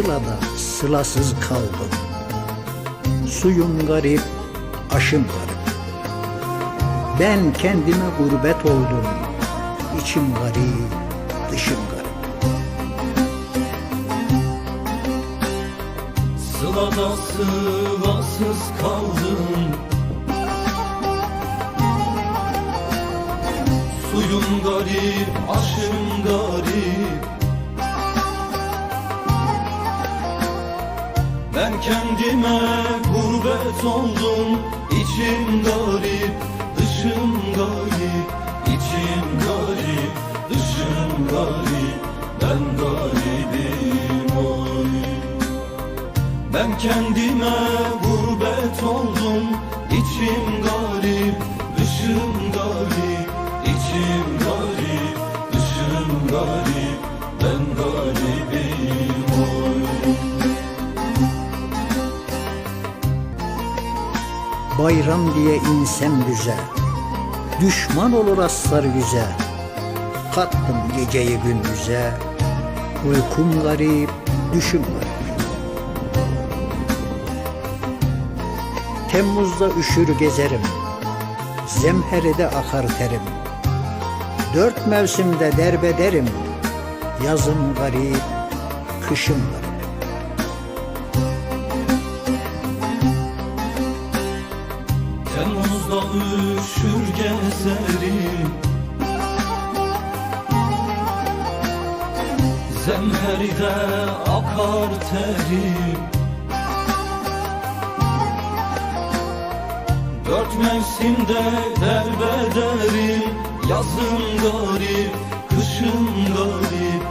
Sılada sılasız kaldım. Suyum garip, aşım garip. Ben kendime gurbet oldum. İçim garip, dışım garip. Sılada sılasız kaldım. Suyum garip, aşım garip kendime gurbet oldum. İçim garip, dışım garip İçim garip, dışım garip. Ben garibim oy. Ben kendime gurbet oldum. İçim garip, Bayram diye insem düze Düşman olur aslar yüze. Kattım geceyi gündüze. Uykum garip, düşüm Temmuzda üşür gezerim. Zemheride akar terim. Dört mevsimde derbederim. Yazım garip, kışım garip gezerim Zemheride akar terim Dört mevsimde derbederim Yazım garip, kışım garip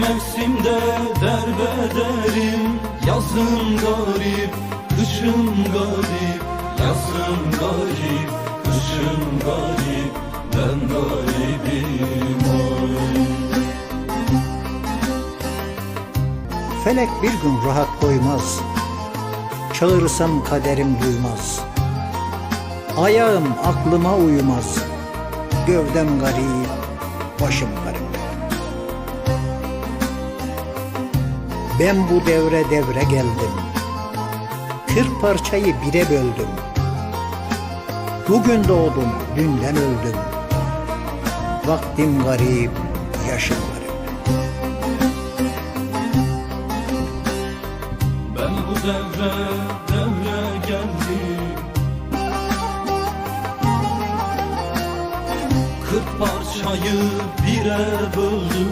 mevsimde derbederim Yazım garip, kışım garip. Yazım garip, kışım garip. Ben garibim oy. Felek bir gün rahat koymaz. Çağırsam kaderim duymaz. Ayağım aklıma uymaz. Gövdem garip, başım garip Ben bu devre devre geldim. Kırk parçayı bire böldüm. Bugün doğdum, dünden öldüm. Vaktim garip, yaşım garip. Ben bu devre devre geldim. Kırk parçayı bire böldüm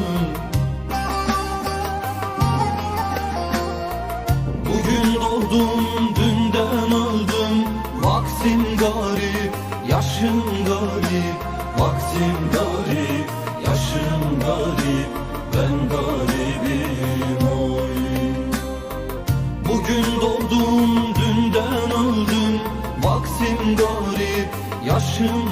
Vaktim garip yaşım garip Vaktim garip yaşım garip Ben garibim oy. Bugün doğdum, dünden öldüm Vaktim garip, yaşım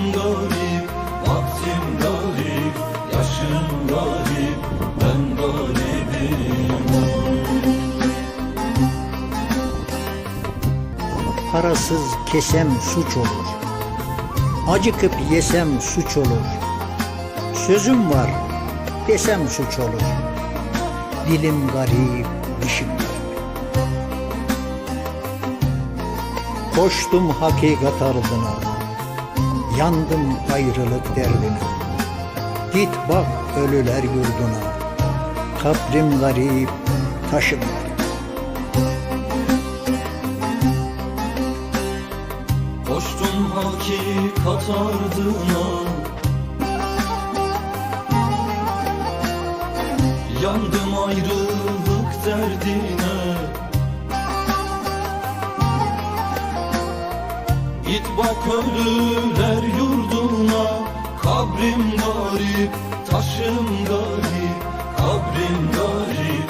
Parasız kesem suç olur. Acıkıp yesem suç olur. Sözüm var desem suç olur. Dilim garip, dişim garip Koştum hakikat ardına. Yandım ayrılık derdine. Git bak ölüler yurduna. Kabrim garip, taşım garip hakikat ardına Yandım ayrılık derdine. Git bak ölüler yurduna. Kabrim garip, taşım garip Kabrim garip,